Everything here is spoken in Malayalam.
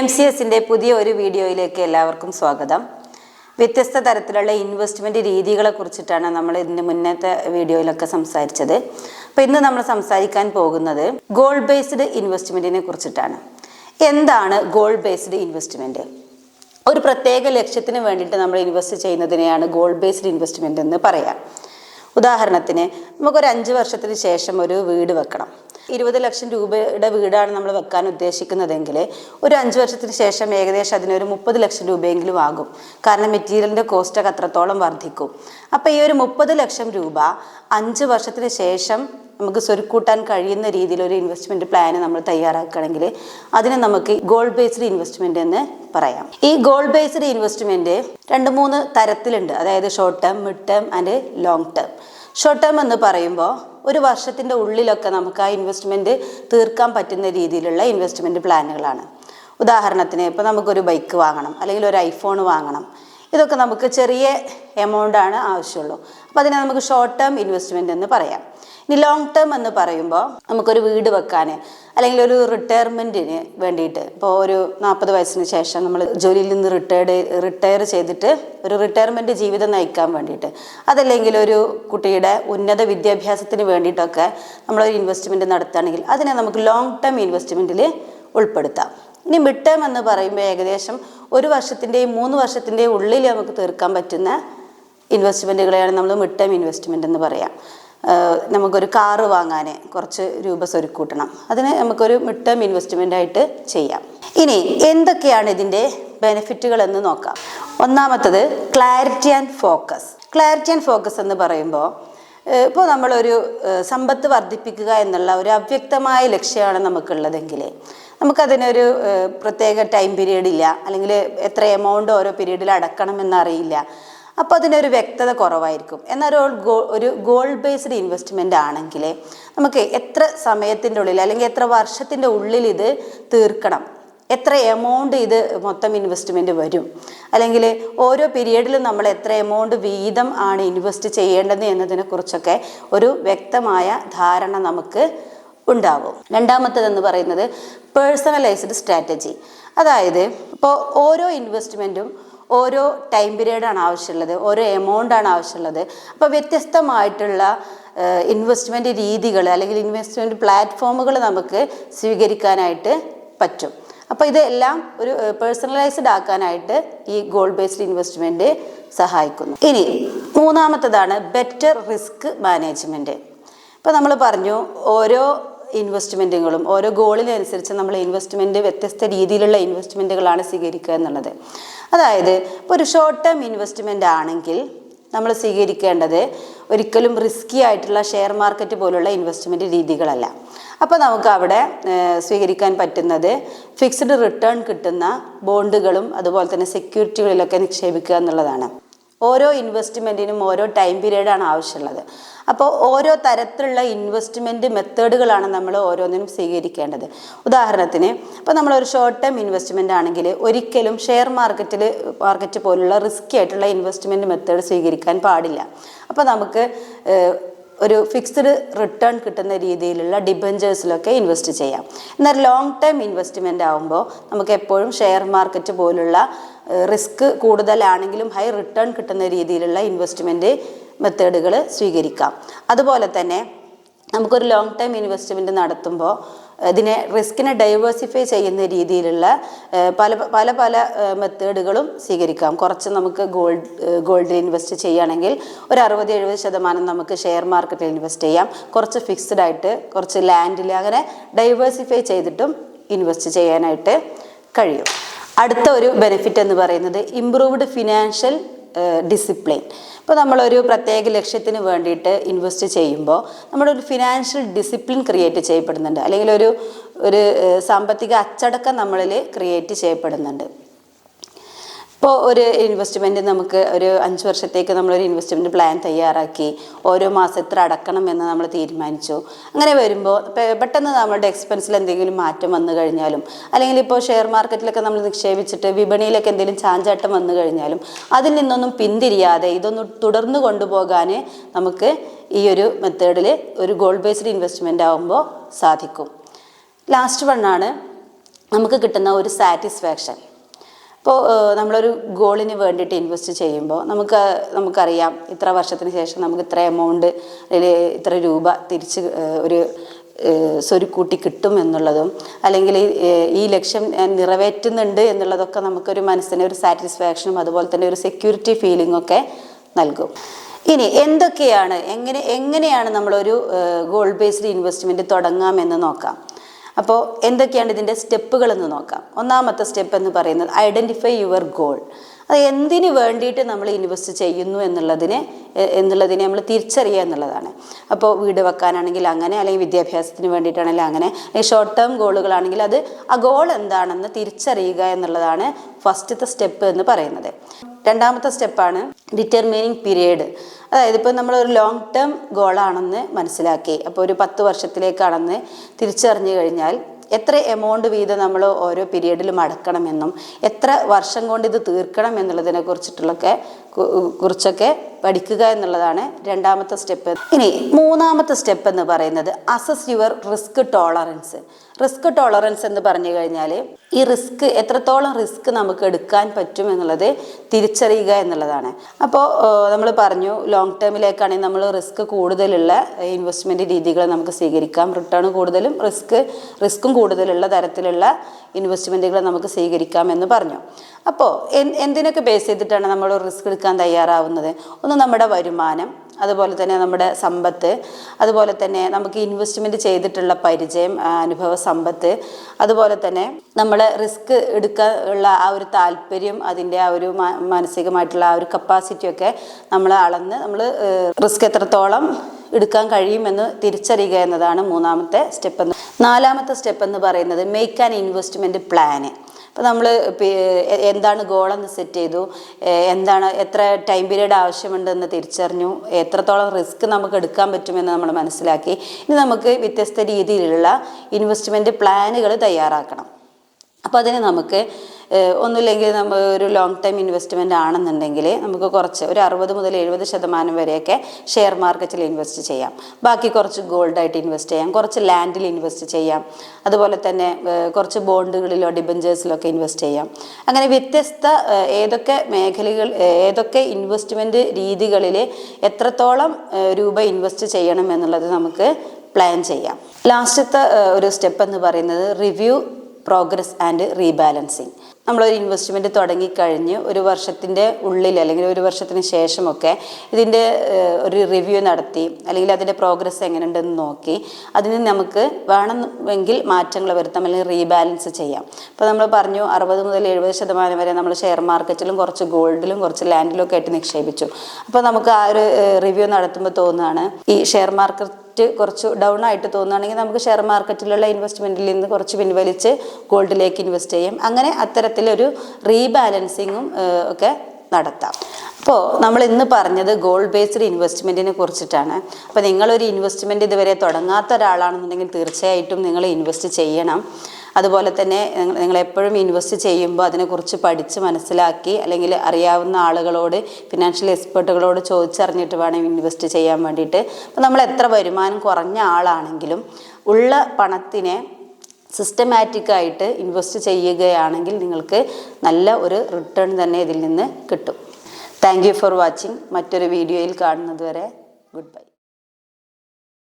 എം സി എസിന്റെ പുതിയ ഒരു വീഡിയോയിലേക്ക് എല്ലാവർക്കും സ്വാഗതം. വ്യത്യസ്ത തരത്തിലുള്ള ഇൻവെസ്റ്റ്മെന്റ് രീതികളെ കുറിച്ചിട്ടാണ് നമ്മൾ ഇതിന്റെ മുന്നത്തെ വീഡിയോയിലൊക്കെ സംസാരിച്ചത്. അപ്പോൾ ഇന്ന് നമ്മൾ സംസാരിക്കാൻ പോകുന്നത് ഗോൾഡ് ബേസ്ഡ് ഇൻവെസ്റ്റ്മെന്റിനെ കുറിച്ചിട്ടാണ്. എന്താണ് ഗോൾഡ് ബേസ്ഡ് ഇൻവെസ്റ്റ്മെന്റ് ഒരു പ്രത്യേക ലക്ഷ്യത്തിന് വേണ്ടിയിട്ട് നമ്മൾ ഇൻവെസ്റ്റ് ചെയ്യുന്നതിനെയാണ് ഗോൾഡ് ബേസ്ഡ് ഇൻവെസ്റ്റ്മെന്റ് എന്ന് പറയാം. ഉദാഹരണത്തിന് നമുക്കൊരു അഞ്ച് വർഷത്തിന് ശേഷം ഒരു വീട് വെക്കണം. ഇരുപത് ലക്ഷം രൂപയുടെ വീടാണ് നമ്മൾ വെക്കാൻ ഉദ്ദേശിക്കുന്നതെങ്കിൽ ഒരു അഞ്ച് വർഷത്തിന് ശേഷം ഏകദേശം അതിനൊരു മുപ്പത് ലക്ഷം രൂപയെങ്കിലും ആകും. കാരണം മെറ്റീരിയലിന്റെ കോസ്റ്റൊക്കെ അത്രത്തോളം വർദ്ധിക്കും. അപ്പോൾ ഈ ഒരു മുപ്പത് ലക്ഷം രൂപ അഞ്ച് വർഷത്തിന് ശേഷം നമുക്ക് സ്വരുക്കൂട്ടാൻ കഴിയുന്ന രീതിയിൽ ഒരു ഇൻവെസ്റ്റ്മെന്റ് പ്ലാൻ നമ്മൾ തയ്യാറാക്കുകയാണെങ്കിൽ അതിനെ നമുക്ക് ഗോൾഡ് ബേസ്ഡ് ഇൻവെസ്റ്റ്മെന്റ് എന്ന് പറയാം. ഈ ഗോൾഡ് ബേസ്ഡ് ഇൻവെസ്റ്റ്മെന്റ് രണ്ട് മൂന്ന് തരത്തിലുണ്ട്. അതായത് short term mid term and long term short term എന്ന് പറയുമ്പോൾ ഒരു വർഷത്തിന്റെ ഉള്ളിലൊക്കെ നമുക്ക് ആ ഇൻവെസ്റ്റ്മെന്റ് തീർക്കാൻ പറ്റുന്ന രീതിയിലുള്ള ഇൻവെസ്റ്റ്മെന്റ് പ്ലാനുകളാണ് ഉദാഹരണത്തിന് ഇപ്പോൾ നമുക്കൊരു ബൈക്ക് വാങ്ങണം അല്ലെങ്കിൽ ഒരു ഐഫോൺ വാങ്ങണം. ഇതൊക്കെ നമുക്ക് ചെറിയ എമൗണ്ടാണ് ആവശ്യമുള്ളൂ. അപ്പോൾ അതിനെ നമുക്ക് ഷോർട്ട് ടേം ഇൻവെസ്റ്റ്മെന്റ് എന്ന് പറയാം. ഇനി ലോങ് ടേം എന്ന് പറയുമ്പോൾ നമുക്കൊരു വീട് വെക്കാൻ അല്ലെങ്കിൽ ഒരു റിട്ടയർമെന്റിന് വേണ്ടിയിട്ട്. ഇപ്പോൾ ഒരു നാൽപ്പത് വയസ്സിന് ശേഷം നമ്മൾ ജോലിയിൽ നിന്ന് റിട്ടയർഡ് റിട്ടയർ ചെയ്തിട്ട് ഒരു റിട്ടയർമെന്റ് ജീവിതം നയിക്കാൻ വേണ്ടിയിട്ട്. അതല്ലെങ്കിൽ ഒരു കുട്ടിയുടെ ഉന്നത വിദ്യാഭ്യാസത്തിന് വേണ്ടിയിട്ടൊക്കെ നമ്മളൊരു ഇൻവെസ്റ്റ്മെന്റ് നടത്തുകയാണെങ്കിൽ അതിനെ നമുക്ക് ലോങ് ടേം ഇൻവെസ്റ്റ്മെന്റിൽ ഉൾപ്പെടുത്താം. ഇനി മിഡ് ടേം എന്ന് പറയുമ്പോൾ ഏകദേശം ഒരു വർഷത്തിന്റെയും മൂന്ന് വർഷത്തിന്റെയും ഉള്ളിൽ നമുക്ക് തീർക്കാൻ പറ്റുന്ന ഇൻവെസ്റ്റ്മെന്റുകളെയാണ് നമ്മൾ മിഡ് ടൈം ഇൻവെസ്റ്റ്മെന്റ് എന്ന് പറയാം. നമുക്കൊരു കാറ് വാങ്ങാൻ കുറച്ച് രൂപ സ്വരുക്കൂട്ടണം. അതിന് നമുക്കൊരു മിഡ് ടേം ഇൻവെസ്റ്റ്മെന്റ് ആയിട്ട് ചെയ്യാം. ഇനി എന്തൊക്കെയാണ് ഇതിന്റെ ബെനിഫിറ്റുകൾ എന്ന് നോക്കാം. ഒന്നാമത്തത് clarity and focus clarity and focus എന്ന് പറയുമ്പോൾ ഇപ്പോൾ നമ്മളൊരു സമ്പത്ത് വർദ്ധിപ്പിക്കുക എന്നുള്ള ഒരു അവ്യക്തമായ ലക്ഷ്യമാണ് നമുക്കുള്ളതെങ്കിൽ നമുക്കതിനൊരു പ്രത്യേക ടൈം പീരീഡ് ഇല്ല. അല്ലെങ്കിൽ എത്ര എമൗണ്ട് ഓരോ പീരീഡിൽ അടക്കണം എന്നറിയില്ല അപ്പോൾ അതിനൊരു വ്യക്തത കുറവായിരിക്കും. എന്നാൽ ഒരു ഗോ ഒരു ഗോൾഡ് ബേസ്ഡ് ഇൻവെസ്റ്റ്മെന്റ് ആണെങ്കിൽ നമുക്ക് എത്ര സമയത്തിന്റെ ഉള്ളിൽ അല്ലെങ്കിൽ എത്ര വർഷത്തിന്റെ ഉള്ളിൽ ഇത് തീർക്കണം? എത്ര എമൗണ്ട് ഇത് മൊത്തം ഇൻവെസ്റ്റ്മെന്റ് വരും? അല്ലെങ്കിൽ ഓരോ പീരീഡിലും നമ്മൾ എത്ര എമൗണ്ട് വീതം ആണ് ഇൻവെസ്റ്റ് ചെയ്യേണ്ടത് എന്നതിനെക്കുറിച്ചൊക്കെ ഒരു വ്യക്തമായ ധാരണ നമുക്ക് ഉണ്ടാവും. രണ്ടാമത്തേതെന്ന് പറയുന്നത് പേഴ്സണലൈസ്ഡ് സ്ട്രാറ്റജി അതായത് ഇപ്പോൾ ഓരോ ഇൻവെസ്റ്റ്മെന്റും ഓരോ ടൈം പീരീഡാണ് ആവശ്യമുള്ളത് ഓരോ എമൗണ്ടാണ് ആവശ്യമുള്ളത്. അപ്പോൾ വ്യത്യസ്തമായിട്ടുള്ള ഇൻവെസ്റ്റ്മെന്റ് രീതികൾ അല്ലെങ്കിൽ ഇൻവെസ്റ്റ്മെന്റ് പ്ലാറ്റ്ഫോമുകൾ നമുക്ക് സ്വീകരിക്കാനായിട്ട് പറ്റും. അപ്പോൾ ഇതെല്ലാം ഒരു പേഴ്സണലൈസ്ഡ് ആക്കാനായിട്ട് ഈ ഗോൾഡ് ബേസ്ഡ് ഇൻവെസ്റ്റ്മെന്റ് സഹായിക്കുന്നു. ഇനി മൂന്നാമത്തതാണ് ബെറ്റർ റിസ്ക് മാനേജ്മെന്റ് ഇപ്പോൾ നമ്മൾ പറഞ്ഞു ഓരോ ഇൻവെസ്റ്റ്മെന്റുകളും ഓരോ ഗോളിനനുസരിച്ച് നമ്മൾ ഇൻവെസ്റ്റ്മെന്റ് വ്യത്യസ്ത രീതിയിലുള്ള ഇൻവെസ്റ്റ്മെന്റുകളാണ് സ്വീകരിക്കുക എന്നുള്ളത്. അതായത് ഇപ്പോൾ ഒരു ഷോർട്ട് ടേം ഇൻവെസ്റ്റ്മെന്റ് ആണെങ്കിൽ നമ്മൾ സ്വീകരിക്കേണ്ടത് ഒരിക്കലും റിസ്കി ആയിട്ടുള്ള ഷെയർ മാർക്കറ്റ് പോലുള്ള ഇൻവെസ്റ്റ്മെന്റ് രീതികളല്ല. അപ്പോൾ നമുക്ക് അവിടെ സ്വീകരിക്കാൻ പറ്റുന്നത് ഫിക്സ്ഡ് റിട്ടേൺ കിട്ടുന്ന ബോണ്ടുകളും അതുപോലെ തന്നെ സെക്യൂരിറ്റികളിലൊക്കെ നിക്ഷേപിക്കുക എന്നുള്ളതാണ്. ഓരോ ഇൻവെസ്റ്റ്മെന്റിനും ഓരോ ടൈം പീരീഡാണ് ആവശ്യമുള്ളത്. അപ്പോൾ ഓരോ തരത്തിലുള്ള ഇൻവെസ്റ്റ്മെന്റ് മെത്തേഡുകളാണ് നമ്മൾ ഓരോന്നിനും സ്വീകരിക്കേണ്ടത്. ഉദാഹരണത്തിന് ഇപ്പോൾ നമ്മളൊരു ഷോർട്ട് ടേം ഇൻവെസ്റ്റ്മെന്റ് ആണെങ്കിൽ ഒരിക്കലും ഷെയർ മാർക്കറ്റിൽ മാർക്കറ്റ് പോലുള്ള റിസ്ക്കി ആയിട്ടുള്ള ഇൻവെസ്റ്റ്മെന്റ് മെത്തേഡ് സ്വീകരിക്കാൻ പാടില്ല. അപ്പോൾ നമുക്ക് ഒരു ഫിക്സ്ഡ് റിട്ടേൺ കിട്ടുന്ന രീതിയിലുള്ള ഡിബഞ്ചേഴ്സിലൊക്കെ ഇൻവെസ്റ്റ് ചെയ്യാം. എന്നാൽ ലോങ് ടേം ഇൻവെസ്റ്റ്മെന്റ് ആകുമ്പോൾ നമുക്ക് എപ്പോഴും ഷെയർ മാർക്കറ്റ് പോലുള്ള റിസ്ക് കൂടുതലാണെങ്കിലും ഹൈ റിട്ടേൺ കിട്ടുന്ന രീതിയിലുള്ള ഇൻവെസ്റ്റ്മെന്റ് മെത്തേഡുകൾ സ്വീകരിക്കാം. അതുപോലെ തന്നെ നമുക്കൊരു ലോങ് ടൈം ഇൻവെസ്റ്റ്മെന്റ് നടത്തുമ്പോൾ ഇതിനെ റിസ്കിനെ ഡൈവേഴ്സിഫൈ ചെയ്യുന്ന രീതിയിലുള്ള പല പല പല മെത്തേഡുകളും സ്വീകരിക്കാം. കുറച്ച് നമുക്ക് ഗോൾഡ് ഗോൾഡിൽ ഇൻവെസ്റ്റ് ചെയ്യുകയാണെങ്കിൽ ഒരു അറുപത് എഴുപത് ശതമാനം നമുക്ക് ഷെയർ മാർക്കറ്റിൽ ഇൻവെസ്റ്റ് ചെയ്യാം. കുറച്ച് ഫിക്സ്ഡ് ആയിട്ട് കുറച്ച് ലാൻഡിൽ അങ്ങനെ ഡൈവേഴ്സിഫൈ ചെയ്തിട്ടും ഇൻവെസ്റ്റ് ചെയ്യാനായിട്ട് കഴിയും. അടുത്ത ഒരു ബെനിഫിറ്റ് എന്ന് പറയുന്നത് ഇംപ്രൂവ്ഡ് ഫിനാൻഷ്യൽ ഡിസിപ്ലിൻ ഇപ്പോൾ നമ്മളൊരു പ്രത്യേക ലക്ഷ്യത്തിന് വേണ്ടിയിട്ട് ഇൻവെസ്റ്റ് ചെയ്യുമ്പോൾ നമ്മുടെ ഒരു ഫിനാൻഷ്യൽ ഡിസിപ്ലിൻ ക്രിയേറ്റ് ചെയ്യപ്പെടുന്നുണ്ട്. അല്ലെങ്കിൽ ഒരു ഒരു സാമ്പത്തിക അച്ചടക്കം നമ്മളിൽ ക്രിയേറ്റ് ചെയ്യപ്പെടുന്നുണ്ട്. ഇപ്പോൾ ഒരു ഇൻവെസ്റ്റ്മെന്റ് നമുക്ക് ഒരു അഞ്ച് വർഷത്തേക്ക് നമ്മളൊരു ഇൻവെസ്റ്റ്മെന്റ് പ്ലാൻ തയ്യാറാക്കി ഓരോ മാസം എത്ര അടക്കണം എന്ന് നമ്മൾ തീരുമാനിച്ചു. അങ്ങനെ വരുമ്പോൾ പെട്ടെന്ന് നമ്മുടെ എക്സ്പെൻസിൽ എന്തെങ്കിലും മാറ്റം വന്നു കഴിഞ്ഞാലും അല്ലെങ്കിൽ ഇപ്പോൾ ഷെയർ മാർക്കറ്റിലൊക്കെ നമ്മൾ നിക്ഷേപിച്ചിട്ട് വിപണിയിലൊക്കെ എന്തെങ്കിലും ചാഞ്ചാട്ടം വന്നു കഴിഞ്ഞാലും അതിൽ നിന്നൊന്നും പിന്തിരിയാതെ ഇതൊന്ന് തുടർന്ന് കൊണ്ടുപോകാൻ നമുക്ക് ഈ ഒരു മെത്തേഡിൽ ഒരു ഗോൾഡ് ബേസ്ഡ് ഇൻവെസ്റ്റ്മെന്റ് ആകുമ്പോൾ സാധിക്കും. ലാസ്റ്റ് വണ്ണാണ് നമുക്ക് കിട്ടുന്ന ഒരു സാറ്റിസ്ഫാക്ഷൻ ഇപ്പോൾ നമ്മളൊരു ഗോളിന് വേണ്ടിയിട്ട് ഇൻവെസ്റ്റ് ചെയ്യുമ്പോൾ നമുക്ക് നമുക്കറിയാം ഇത്ര വർഷത്തിന് ശേഷം നമുക്ക് ഇത്ര എമൗണ്ട് ഇത്ര രൂപ തിരിച്ച് ഒരു സ്വരുക്കൂട്ടി കിട്ടും എന്നുള്ളതും അല്ലെങ്കിൽ ഈ, ലക്ഷ്യം നിറവേറ്റുന്നുണ്ട് എന്നുള്ളതൊക്കെ നമുക്കൊരു മനസ്സിന് ഒരു സാറ്റിസ്ഫാക്ഷനും അതുപോലെ തന്നെ ഒരു സെക്യൂരിറ്റി ഫീലിംഗ് ഒക്കെ നൽകും. ഇനി എന്തൊക്കെയാണ് എങ്ങനെ എങ്ങനെയാണ് നമ്മളൊരു ഗോൾഡ് ബേസ്ഡ് ഇൻവെസ്റ്റ്മെന്റ് തുടങ്ങാമെന്ന് നോക്കാം. അപ്പോൾ എന്തൊക്കെയാണ് ഇതിന്റെ സ്റ്റെപ്പുകളെന്ന് നോക്കാം. ഒന്നാമത്തെ സ്റ്റെപ്പ് എന്ന് പറയുന്നത് ഐഡന്റിഫൈ യുവർ ഗോൾ. അത് എന്തിനു വേണ്ടിയിട്ട് നമ്മൾ ഇൻവെസ്റ്റ് ചെയ്യുന്നു എന്നുള്ളതിനെ എന്നുള്ളതിനെ നമ്മൾ തിരിച്ചറിയുക എന്നുള്ളതാണ്. അപ്പോൾ വീട് വെക്കാനാണെങ്കിൽ അങ്ങനെ അല്ലെങ്കിൽ വിദ്യാഭ്യാസത്തിന് വേണ്ടിയിട്ടാണെങ്കിൽ അങ്ങനെ അല്ലെങ്കിൽ ഷോർട്ട് ടേം ഗോളുകളാണെങ്കിൽ അത് ആ ഗോൾ എന്താണെന്ന് തിരിച്ചറിയുക എന്നുള്ളതാണ് ഫസ്റ്റത്തെ സ്റ്റെപ്പ് എന്ന് പറയുന്നത്. രണ്ടാമത്തെ സ്റ്റെപ്പാണ് ഡിറ്റർമിനിങ് പീരീഡ് അതായത് ഇപ്പോൾ ഒരു ലോങ് ടേം ഗോളാണെന്ന് മനസ്സിലാക്കി. അപ്പോൾ ഒരു പത്ത് വർഷത്തിലേക്കാണെന്ന് തിരിച്ചറിഞ്ഞു കഴിഞ്ഞാൽ എത്ര എമൗണ്ട് വീതം നമ്മൾ ഓരോ പീരീഡിലും അടക്കണമെന്നും എത്ര വർഷം കൊണ്ട് ഇത് തീർക്കണം എന്നുള്ളതിനെ കുറിച്ചിട്ടുള്ളൊക്കെ കുറിച്ചൊക്കെ പഠിക്കുക എന്നുള്ളതാണ് രണ്ടാമത്തെ സ്റ്റെപ്പ്. ഇനി മൂന്നാമത്തെ സ്റ്റെപ്പ് എന്ന് പറയുന്നത് assess your risk tolerance risk tolerance എന്ന് പറഞ്ഞു കഴിഞ്ഞാൽ ഈ റിസ്ക് എത്രത്തോളം റിസ്ക് നമുക്ക് എടുക്കാൻ പറ്റും എന്നുള്ളത് തിരിച്ചറിയുക എന്നുള്ളതാണ്. അപ്പോൾ നമ്മൾ പറഞ്ഞു ലോങ് ടേമിലേക്കാണെങ്കിൽ നമ്മൾ റിസ്ക് കൂടുതലുള്ള ഇൻവെസ്റ്റ്മെന്റ് രീതികൾ നമുക്ക് സ്വീകരിക്കാം. റിട്ടേൺ കൂടുതലും റിസ്ക് റിസ്ക്കും കൂടുതലുള്ള തരത്തിലുള്ള ഇൻവെസ്റ്റ്മെന്റുകൾ നമുക്ക് സ്വീകരിക്കാം എന്ന് പറഞ്ഞു. അപ്പോൾ എന്തിനൊക്കെ ബേസ് ചെയ്തിട്ടാണ് നമ്മൾ റിസ്ക് എടുക്കാൻ തയ്യാറാവുന്നത്. ഒന്ന് നമ്മുടെ വരുമാനം അതുപോലെ തന്നെ നമ്മുടെ സമ്പത്ത് അതുപോലെ തന്നെ നമുക്ക് ഇൻവെസ്റ്റ്മെന്റ് ചെയ്തിട്ടുള്ള പരിചയം അനുഭവ സമ്പത്ത് അതുപോലെ തന്നെ നമ്മൾ റിസ്ക് എടുക്കാൻ ഉള്ള ആ ഒരു താല്പര്യം അതിന്റെ ആ ഒരു മാനസികമായിട്ടുള്ള ആ ഒരു കപ്പാസിറ്റിയൊക്കെ നമ്മൾ അളന്ന് നമ്മൾ റിസ്ക് എത്രത്തോളം എടുക്കാൻ കഴിയുമെന്ന് തിരിച്ചറിയുക എന്നതാണ് മൂന്നാമത്തെ സ്റ്റെപ്പ് എന്ന് നാലാമത്തെ സ്റ്റെപ്പ് എന്ന് പറയുന്നത് മേക്ക് ആൻ ഇൻവെസ്റ്റ്മെന്റ് പ്ലാന് അപ്പോൾ നമ്മൾ എന്താണ് ഗോളെന്ന് സെറ്റ് ചെയ്തു. എന്താണ് എത്ര ടൈം പീരീഡ് ആവശ്യമുണ്ടെന്ന് തിരിച്ചറിഞ്ഞു. എത്രത്തോളം റിസ്ക് നമുക്ക് എടുക്കാൻ പറ്റുമെന്ന് നമ്മൾ മനസ്സിലാക്കി. ഇനി നമുക്ക് വ്യത്യസ്ത രീതിയിലുള്ള ഇൻവെസ്റ്റ്മെന്റ് പ്ലാനുകൾ തയ്യാറാക്കണം. അപ്പോൾ അതിന് നമുക്ക് ഒന്നുമില്ലെങ്കിൽ നമ്മൾ ഒരു ലോങ് ടൈം ഇൻവെസ്റ്റ്മെന്റ് ആണെന്നുണ്ടെങ്കിൽ നമുക്ക് കുറച്ച് ഒരു അറുപത് മുതൽ എഴുപത് ശതമാനം വരെയൊക്കെ ഷെയർ മാർക്കറ്റിൽ ഇൻവെസ്റ്റ് ചെയ്യാം. ബാക്കി കുറച്ച് ഗോൾഡായിട്ട് ഇൻവെസ്റ്റ് ചെയ്യാം കുറച്ച് ലാൻഡിൽ ഇൻവെസ്റ്റ് ചെയ്യാം. അതുപോലെ തന്നെ കുറച്ച് ബോണ്ടുകളിലോ ഡിബഞ്ചേഴ്സിലൊക്കെ ഇൻവെസ്റ്റ് ചെയ്യാം. അങ്ങനെ വ്യത്യസ്ത ഏതൊക്കെ മേഖലകൾ ഏതൊക്കെ ഇൻവെസ്റ്റ്മെന്റ് രീതികളിൽ എത്രത്തോളം രൂപ ഇൻവെസ്റ്റ് ചെയ്യണം എന്നുള്ളത് നമുക്ക് പ്ലാൻ ചെയ്യാം. ലാസ്റ്റത്തെ ഒരു സ്റ്റെപ്പ് എന്ന് പറയുന്നത് റിവ്യൂ പ്രോഗ്രസ് ആൻഡ് റീബാലൻസിങ് നമ്മളൊരു ഇൻവെസ്റ്റ്മെന്റ് തുടങ്ങിക്കഴിഞ്ഞ് ഒരു വർഷത്തിന്റെ ഉള്ളിൽ അല്ലെങ്കിൽ ഒരു വർഷത്തിന് ശേഷമൊക്കെ ഇതിന്റെ ഒരു റിവ്യൂ നടത്തി അല്ലെങ്കിൽ അതിന്റെ പ്രോഗ്രസ് എങ്ങനെയുണ്ടെന്ന് നോക്കി അതിന് നമുക്ക് വേണമെങ്കിൽ മാറ്റങ്ങൾ വരുത്താം അല്ലെങ്കിൽ റീബാലൻസ് ചെയ്യാം. അപ്പോൾ നമ്മൾ പറഞ്ഞു അറുപത് മുതൽ എഴുപത് ശതമാനം വരെ നമ്മൾ ഷെയർ മാർക്കറ്റിലും കുറച്ച് ഗോൾഡിലും കുറച്ച് ലാൻഡിലും ഒക്കെ ആയിട്ട് നിക്ഷേപിച്ചു. അപ്പോൾ നമുക്ക് ആ ഒരു റിവ്യൂ നടത്തുമ്പോൾ തോന്നുകയാണ് ഈ ഷെയർ മാർക്കറ്റ് മാർക്കറ്റ് കുറച്ച് ഡൗൺ ആയിട്ട് തോന്നുകയാണെങ്കിൽ നമുക്ക് ഷെയർ മാർക്കറ്റിലുള്ള ഇൻവെസ്റ്റ്മെന്റിൽ നിന്ന് കുറച്ച് പിൻവലിച്ച് ഗോൾഡിലേക്ക് ഇൻവെസ്റ്റ് ചെയ്യും. അങ്ങനെ അത്തരത്തിലൊരു റീബാലൻസിങ്ങും ഒക്കെ നടത്താം. അപ്പോൾ നമ്മൾ ഇന്ന് പറഞ്ഞത് ഗോൾഡ് ബേസ്ഡ് ഇൻവെസ്റ്റ്മെന്റിനെ കുറിച്ചിട്ടാണ്. അപ്പോൾ നിങ്ങളൊരു ഇൻവെസ്റ്റ്മെന്റ് ഇതുവരെ തുടങ്ങാത്ത ഒരാളാണെന്നുണ്ടെങ്കിൽ തീർച്ചയായിട്ടും നിങ്ങൾ ഇൻവെസ്റ്റ് ചെയ്യണം. അതുപോലെ തന്നെ നിങ്ങൾ- എപ്പോഴും ഇൻവെസ്റ്റ് ചെയ്യുമ്പോൾ അതിനെക്കുറിച്ച് പഠിച്ച് മനസ്സിലാക്കി അല്ലെങ്കിൽ അറിയാവുന്ന ആളുകളോട് ഫിനാൻഷ്യൽ എക്സ്പേർട്ടുകളോട് ചോദിച്ചറിഞ്ഞിട്ട് വേണം ഇൻവെസ്റ്റ് ചെയ്യാൻ വേണ്ടിയിട്ട്. അപ്പോൾ നമ്മൾ എത്ര വരുമാനം കുറഞ്ഞ ആളാണെങ്കിലും ഉള്ള പണത്തിനെ സിസ്റ്റമാറ്റിക്കായിട്ട് ഇൻവെസ്റ്റ് ചെയ്യുകയാണെങ്കിൽ നിങ്ങൾക്ക് നല്ല ഒരു റിട്ടേൺ തന്നെ ഇതിൽ നിന്ന് കിട്ടും. താങ്ക് യു ഫോർ വാച്ചിങ് മറ്റൊരു വീഡിയോയിൽ കാണുന്നത് വരെ ഗുഡ് ബൈ